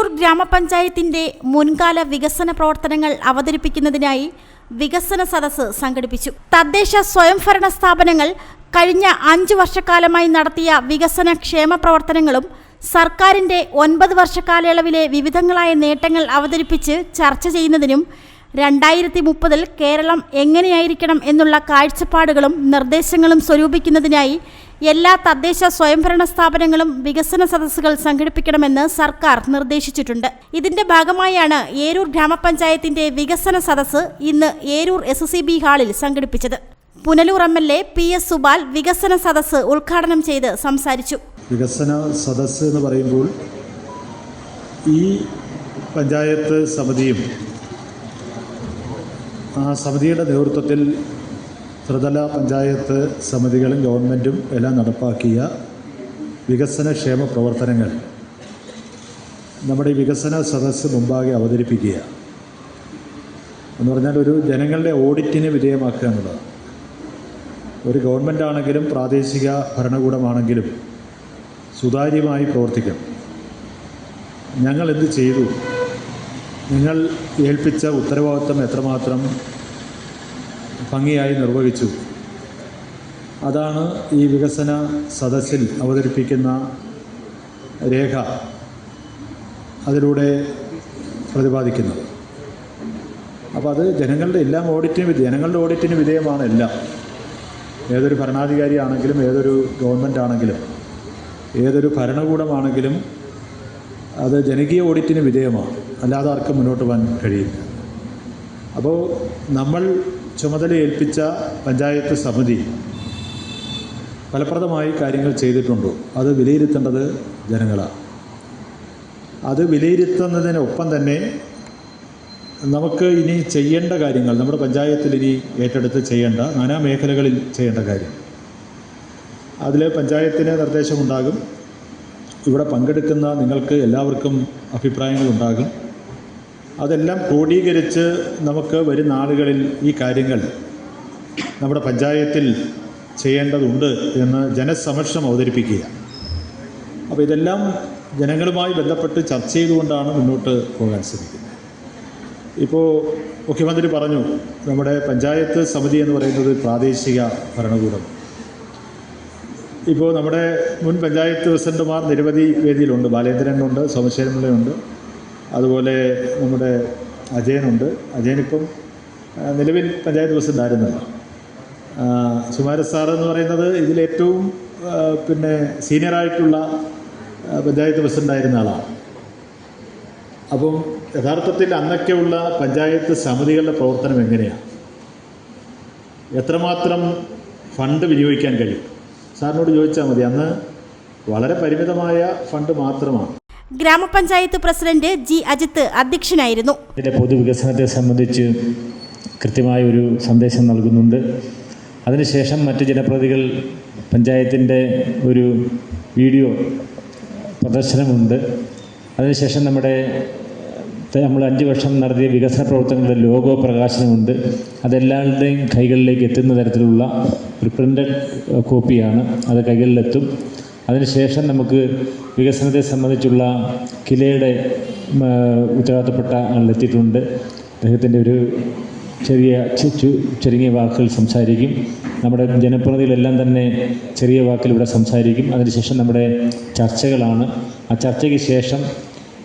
ഏരൂർ ഗ്രാമപഞ്ചായത്തിന്റെ മുൻകാല വികസന പ്രവർത്തനങ്ങൾ അവതരിപ്പിക്കുന്നതിനായി വികസന സദസ് സംഘടിപ്പിച്ചു. തദ്ദേശ സ്വയംഭരണ സ്ഥാപനങ്ങൾ കഴിഞ്ഞ അഞ്ചു വർഷക്കാലമായി നടത്തിയ വികസന ക്ഷേമ പ്രവർത്തനങ്ങളും സർക്കാരിന്റെ ഒൻപത് വർഷക്കാലയളവിലെ വിവിധങ്ങളായ നേട്ടങ്ങൾ അവതരിപ്പിച്ച് ചർച്ച ചെയ്യുന്നതിനും രണ്ടായിരത്തി മുപ്പതിൽ കേരളം എങ്ങനെയായിരിക്കണം എന്നുള്ള കാഴ്ചപ്പാടുകളും നിർദ്ദേശങ്ങളും സ്വരൂപിക്കുന്നതിനായി എല്ലാ തദ്ദേശ സ്വയംഭരണ സ്ഥാപനങ്ങളും വികസന സദസ്സുകൾ സംഘടിപ്പിക്കണമെന്ന് സർക്കാർ നിർദ്ദേശിച്ചിട്ടുണ്ട്. ഇതിന്റെ ഭാഗമായാണ് ഏരൂർ ഗ്രാമപഞ്ചായത്തിന്റെ വികസന സദസ്സ് ഇന്ന് ഏരൂർ എസ് ഹാളിൽ സംഘടിപ്പിച്ചത്. Punalur M L A P S Supal വികസന സദസ്സ് ഉദ്ഘാടനം ചെയ്ത് സംസാരിച്ചു. വികസന സദസ്സ് എന്ന് പറയുമ്പോൾ ഈ പഞ്ചായത്ത് സമിതിയും സമിതിയുടെ നേതൃത്വത്തിൽ ത്രിതല പഞ്ചായത്ത് സമിതികളും ഗവൺമെന്റും എല്ലാം നടപ്പാക്കിയ വികസനക്ഷേമ പ്രവർത്തനങ്ങൾ നമ്മുടെ വികസന സദസ്സ് മുമ്പാകെ അവതരിപ്പിക്കുക. എന്ന് പറഞ്ഞാൽ ഒരു ജനങ്ങളുടെ ഓഡിറ്റിന് വിധേയമാക്കുക എന്നുള്ളതാണ്. ഒരു ഗവൺമെന്റ് ആണെങ്കിലും പ്രാദേശിക ഭരണകൂടമാണെങ്കിലും സുതാര്യമായി പ്രവർത്തിക്കണം. ഞങ്ങൾ എന്ത് ചെയ്തു? നിങ്ങൾ ഏൽപ്പിച്ച ഉത്തരവാദിത്വം എത്രമാത്രം ഭംഗിയായി നിർവഹിച്ചു. അതാണ് ഈ വികസന സദസ്സിൽ അവതരിപ്പിക്കുന്ന രേഖ അതിലൂടെ പ്രതിപാദിക്കുന്നത്. അപ്പോൾ അത് ജനങ്ങളുടെ എല്ലാം ഓഡിറ്റിന് വിധേയ ജനങ്ങളുടെ ഓഡിറ്റിന് വിധേയമാണ് എല്ലാം. ഏതൊരു ഭരണാധികാരി ആണെങ്കിലും ഏതൊരു ഗവൺമെന്റ് ആണെങ്കിലും ഏതൊരു ഭരണകൂടമാണെങ്കിലും അത് ജനകീയ ഓഡിറ്റിന് വിധേയമാണ്. അല്ലാതെ ആർക്കും മുന്നോട്ട് പോകാൻ കഴിയില്ല. അപ്പോൾ നമ്മൾ ചുമതല ഏൽപ്പിച്ച പഞ്ചായത്ത് സമിതി ഫലപ്രദമായി കാര്യങ്ങൾ ചെയ്തിട്ടുണ്ടോ? അത് വിലയിരുത്തേണ്ടത് ജനങ്ങളാണ് അത് വിലയിരുത്തുന്നതിനൊപ്പം തന്നെ നമുക്ക് ഇനി ചെയ്യേണ്ട കാര്യങ്ങൾ നമ്മുടെ പഞ്ചായത്തിൽ ഇനി ഏറ്റെടുത്ത് ചെയ്യേണ്ട നാനാ മേഖലകളിൽ ചെയ്യേണ്ട കാര്യം. അതിൽ പഞ്ചായത്തിന് നിർദ്ദേശമുണ്ടാകും. ഇവിടെ പങ്കെടുക്കുന്ന നിങ്ങൾക്ക് എല്ലാവർക്കും അഭിപ്രായങ്ങളുണ്ടാകും. അതെല്ലാം ക്രോഡീകരിച്ച് നമുക്ക് വരും നാളുകളിൽ ഈ കാര്യങ്ങൾ നമ്മുടെ പഞ്ചായത്തിൽ ചെയ്യേണ്ടതുണ്ട് എന്ന് ജനസമക്ഷം അവതരിപ്പിക്കുക. അപ്പോൾ ഇതെല്ലാം ജനങ്ങളുമായി ബന്ധപ്പെട്ട് ചർച്ച ചെയ്തുകൊണ്ടാണ് മുന്നോട്ട് പോകാൻ ശ്രമിക്കുന്നത്. ഇപ്പോൾ മുഖ്യമന്ത്രി പറഞ്ഞു നമ്മുടെ പഞ്ചായത്ത് സമിതി എന്ന് പറയുന്നത് പ്രാദേശിക ഭരണകൂടം. ഇപ്പോൾ നമ്മുടെ മുൻ പഞ്ചായത്ത് പ്രസിഡന്റുമാർ നിരവധി വേദിയിലുണ്ട്. ബാലേന്ദ്രനുണ്ട് സോമശേരമുള്ളയുണ്ട് അതുപോലെ നമ്മുടെ അജയനുണ്ട്. അജയനിപ്പം നിലവിൽ പഞ്ചായത്ത് പ്രസിഡന്റ് ആയിരുന്നല്ലോ. സുമാര സാർ എന്ന് പറയുന്നത് ഇതിലേറ്റവും പിന്നെ സീനിയറായിട്ടുള്ള പഞ്ചായത്ത് പ്രസിഡന്റ് ആയിരുന്ന ആളാണ്. അപ്പം യഥാർത്ഥത്തിൽ അന്നൊക്കെയുള്ള പഞ്ചായത്ത് സമിതികളുടെ പ്രവർത്തനം എങ്ങനെയാണ് എത്രമാത്രം ഫണ്ട് വിനിയോഗിക്കാൻ കഴിയും? സാറിനോട് ചോദിച്ചാൽ മതി. അന്ന് വളരെ പരിമിതമായ ഫണ്ട് മാത്രമാണ്. ഗ്രാമപഞ്ചായത്ത് പ്രസിഡന്റ് ജി അജിത്ത് അധ്യക്ഷനായിരുന്നു. ഇതിന്റെ പൊതുവികസനത്തെ സംബന്ധിച്ച് കൃത്യമായ ഒരു സന്ദേശം നൽകുന്നുണ്ട്. അതിനുശേഷം മറ്റ് ജനപ്രതികൾ പഞ്ചായത്തിന്റെ ഒരു വീഡിയോ പ്രദർശനമുണ്ട്. അതിനുശേഷം നമ്മുടെ നമ്മൾ അഞ്ച് വർഷം നടത്തിയ വികസന പ്രവർത്തനങ്ങളുടെ ലോഗോ പ്രകാശനമുണ്ട്. അതെല്ലാവരുടെയും കൈകളിലേക്ക് എത്തുന്ന തരത്തിലുള്ള ഒരു പ്രിന്റഡ് കോപ്പിയാണ്. അത് കൈകളിലെത്തും. അതിനുശേഷം നമുക്ക് വികസനത്തെ സംബന്ധിച്ചുള്ള കിലയുടെ ഉത്തരവാദിത്തപ്പെട്ട ആളിലെത്തിയിട്ടുണ്ട് അദ്ദേഹത്തിന്റെ ഒരു ചെറിയ ചുരുങ്ങിയ വാക്കുകൾ സംസാരിക്കും. നമ്മുടെ ജനപ്രതിനിധികളെല്ലാം തന്നെ ചെറിയ വാക്കിൽ ഇവിടെ സംസാരിക്കും. അതിനുശേഷം നമ്മുടെ ചർച്ചകളാണ്. ആ ചർച്ചയ്ക്ക് ശേഷം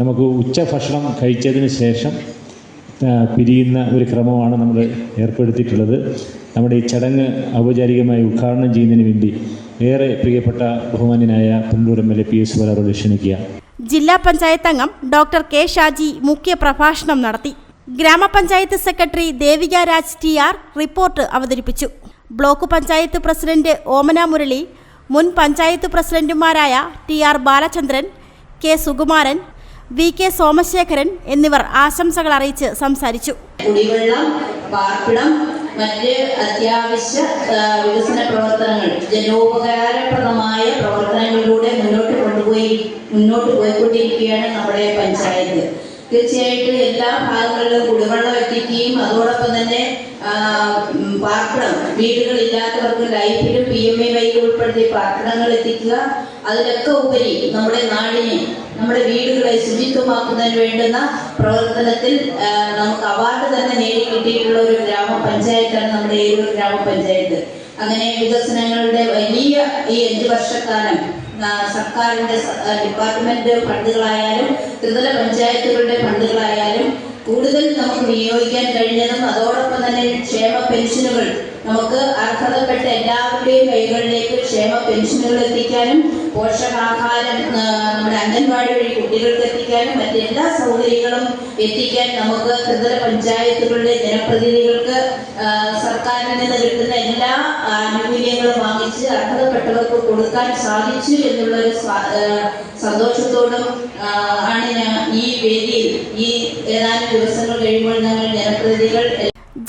നമുക്ക് ഉച്ചഭക്ഷണം കഴിച്ചതിന് ശേഷം പിരിയുന്ന ഒരു ക്രമമാണ് നമ്മൾ ഏർപ്പെടുത്തിയിട്ടുള്ളത്. നമ്മുടെ ഈ ചടങ്ങ് ഔപചാരികമായി ഉദ്ഘാടനം ചെയ്യുന്നതിന് വേണ്ടി ഏറെ പ്രിയപ്പെട്ട ബഹുമാന്യനായ Punalur M L A P S വരാറോട് ക്ഷണിക്കുക. ജില്ലാ പഞ്ചായത്ത് അംഗം ഡോക്ടർ കെ ഷാജി മുഖ്യ പ്രഭാഷണം നടത്തി. ഗ്രാമപഞ്ചായത്ത് secretary Devika Raj T R report അവതരിപ്പിച്ചു. ബ്ലോക്ക് പഞ്ചായത്ത് പ്രസിഡന്റ് ഓമന മുരളി മുൻ പഞ്ചായത്ത് പ്രസിഡന്റുമാരായ T R Balachandran K Sukumaran V K Somashekharan എന്നിവർ ആശംസകൾ അറിയിച്ച് സംസാരിച്ചു. കുടിവെള്ളം പാർപ്പിടം മറ്റ് അത്യാവശ്യ വികസന പ്രവർത്തനങ്ങൾ ജനോപകാരപ്രദമായ പ്രവർത്തനങ്ങളിലൂടെ മുന്നോട്ട് കൊണ്ടുപോയി മുന്നോട്ട് പോയിക്കൊണ്ടിരിക്കുകയാണ് നമ്മുടെ പഞ്ചായത്ത്. തീർച്ചയായിട്ടും എല്ലാ ഭാഗങ്ങളിലും കുടിവെള്ളം എത്തിക്കുകയും അതോടൊപ്പം തന്നെ പാർപ്പിടം വീടുകളില്ലാത്തവർക്ക് ലൈഫിലും പി എം എ വൈ ഉൾപ്പെടുത്തി പാർപ്പിടങ്ങൾ എത്തിക്കുക. അതിലൊക്കെ ഉപരി നമ്മുടെ നാടിനെ നമ്മുടെ വീടുകളെ ശുചിത്വമാക്കുന്നതിന് വേണ്ടുന്ന പ്രവർത്തനത്തിൽ നമുക്ക് അവാർഡ് തന്നെ നേടി കിട്ടിയിട്ടുള്ള ഒരു ഗ്രാമപഞ്ചായത്താണ് നമ്മുടെ ഏരൂർ ഗ്രാമപഞ്ചായത്ത്. അങ്ങനെ വികസനങ്ങളുടെ വലിയ ഈ അഞ്ച് വർഷക്കാലം സർക്കാരിന്റെ ഡിപ്പാർട്ട്മെന്റ് ഫണ്ടുകളായാലും ത്രിതല പഞ്ചായത്തുകളുടെ ഫണ്ടുകളായാലും കൂടുതൽ നമുക്ക് വിനിയോഗിക്കാൻ കഴിഞ്ഞതും അതോടൊപ്പം തന്നെ ക്ഷേമ പെൻഷനുകൾ. നമുക്ക് അർഹതപ്പെട്ട എല്ലാവരുടെയും കൈകളിലേക്ക് ക്ഷേമ പെൻഷനുകൾ എത്തിക്കാനും പോഷകാഹാരം നമ്മുടെ അംഗൻവാടി വഴി കുട്ടികൾക്ക് എത്തിക്കാനും മറ്റെല്ലാ സൗകര്യങ്ങളും എത്തിക്കാൻ നമുക്ക് ത്രിതല പഞ്ചായത്തുകളുടെ ജനപ്രതിനിധികൾക്ക് സർക്കാരിൽ നിന്ന് കിട്ടുന്ന എല്ലാ ആനുകൂല്യങ്ങളും വാങ്ങിച്ച് അർഹതപ്പെട്ടവർക്ക് കൊടുക്കാൻ സാധിച്ചു എന്നുള്ള സന്തോഷത്തോടും വേദിയിൽ ഈ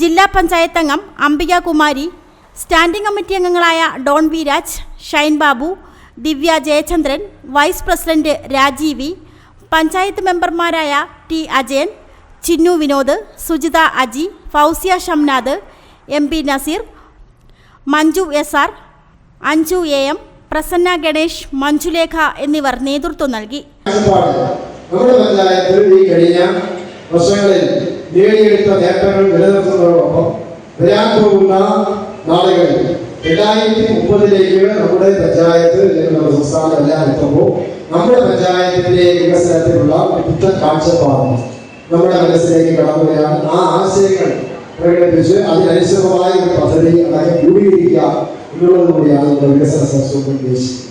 ജില്ലാ പഞ്ചായത്ത് അംഗം അംബിക കുമാരി സ്റ്റാൻഡിംഗ് കമ്മിറ്റി അംഗങ്ങളായ Don V Raj Shine Babu Divya Jayachandran vice president Rajeevi panchayat മെമ്പർമാരായ T Ajayan Chinnu Vinod Sujitha Aji Fousiya Shamnad M P Naseer Manju S R Anju A M Prasanna Ganesh Manjulekha എന്നിവർ നേതൃത്വം നൽകി. നമ്മുടെ നമ്മുടെ സംസ്ഥാനം നമ്മുടെ പഞ്ചായത്തിന്റെ നമ്മുടെ മനസ്സിലേക്ക് കടന്നു ആ ആശയങ്ങൾ പ്രകടിപ്പിച്ച് അതിനനുസൃതമായ ഒരു പദ്ധതി അതായത് രൂപീകരിക്കുക നമ്മുടെ വികസന സംസ്ഥ ഉദ്ദേശിക്കുന്നത്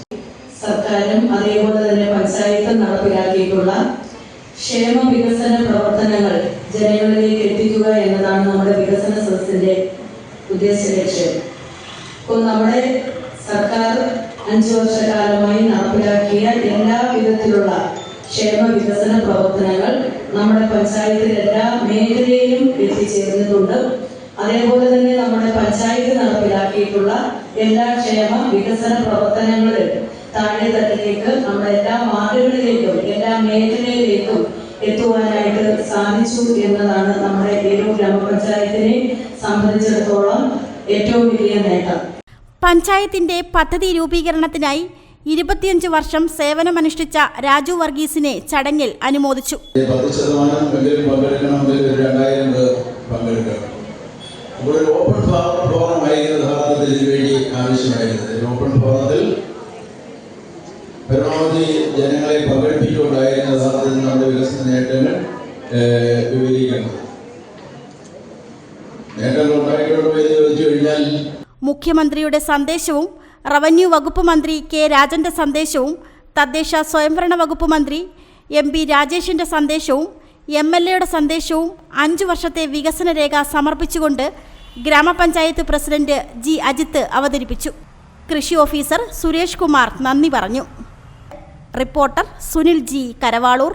സർക്കാരും അതേപോലെ തന്നെ പഞ്ചായത്തും നടപ്പിലാക്കിയിട്ടുള്ള ക്ഷേമ വികസന പ്രവർത്തനങ്ങൾ ജനങ്ങളിലേക്ക് എത്തിക്കുക എന്നതാണ് നമ്മുടെ വികസന സദസ്സിന്റെ ഉദ്ദേശ ലക്ഷ്യം. ഇപ്പോൾ നമ്മുടെ സർക്കാർ അഞ്ചു വർഷക്കാലമായി നടപ്പിലാക്കിയ എല്ലാ വിധത്തിലുള്ള ക്ഷേമ വികസന പ്രവർത്തനങ്ങൾ നമ്മുടെ പഞ്ചായത്തിൽ എല്ലാ മേഖലയിലും എത്തിച്ചേർന്നിട്ടുണ്ട്. അതേപോലെ തന്നെ നമ്മുടെ പഞ്ചായത്ത് നടപ്പിലാക്കിയിട്ടുള്ള എല്ലാ ക്ഷേമ വികസന പ്രവർത്തനങ്ങളിൽ താഴെ തട്ടിലേക്ക് നമ്മുടെ എല്ലാ വാർഡുകളിലേക്കും എല്ലാ മേഖലയിലേക്കും എത്തുവാനായിട്ട് സാധിച്ചു എന്നതാണ് നമ്മുടെ ഏരൂർ ഗ്രാമപഞ്ചായത്തിനെ സംബന്ധിച്ചിടത്തോളം ഏറ്റവും വലിയ നേട്ടം. പഞ്ചായത്തിന്റെ പദ്ധതി രൂപീകരണത്തിനായി ഇരുപത്തിയഞ്ച് വർഷം സേവനമനുഷ്ഠിച്ച രാജു വർഗീസിനെ ചടങ്ങിൽ അനുമോദിച്ചു. പത്ത് ശതമാനം രണ്ടായിരം പേർ പങ്കെടുക്കണം ഒരു ഓപ്പൺ ഫോറം ഫോറമായിരുന്നു യഥാർത്ഥത്തിൽ ഇതിനുവേണ്ടി ആവശ്യമായിരുന്നത്. ഒരു ഓപ്പൺ ഫോറത്തിൽ പരമാവധി ജനങ്ങളെ പങ്കെടുപ്പിച്ചുകൊണ്ടായിരുന്നു യഥാർത്ഥത്തിൽ നമ്മുടെ വികസന നേട്ടങ്ങൾ വിവരിക്കുന്നത് നേട്ടങ്ങൾ ഉണ്ടായിട്ടുണ്ടോ എന്ന് ചോദിച്ചു കഴിഞ്ഞാൽ മുഖ്യമന്ത്രിയുടെ സന്ദേശവും റവന്യൂ വകുപ്പ് മന്ത്രി കെ രാജന്റെ സന്ദേശവും തദ്ദേശ സ്വയംഭരണ വകുപ്പ് മന്ത്രി എം പി രാജേഷിന്റെ സന്ദേശവും എം എൽ എയുടെ സന്ദേശവും അഞ്ചു വർഷത്തെ വികസന രേഖ സമർപ്പിച്ചുകൊണ്ട് ഗ്രാമപഞ്ചായത്ത് പ്രസിഡന്റ് ജി അജിത്ത് അവതരിപ്പിച്ചു. കൃഷി ഓഫീസർ സുരേഷ് കുമാർ നന്ദി പറഞ്ഞു. Reporter Sunil G Karavaloor.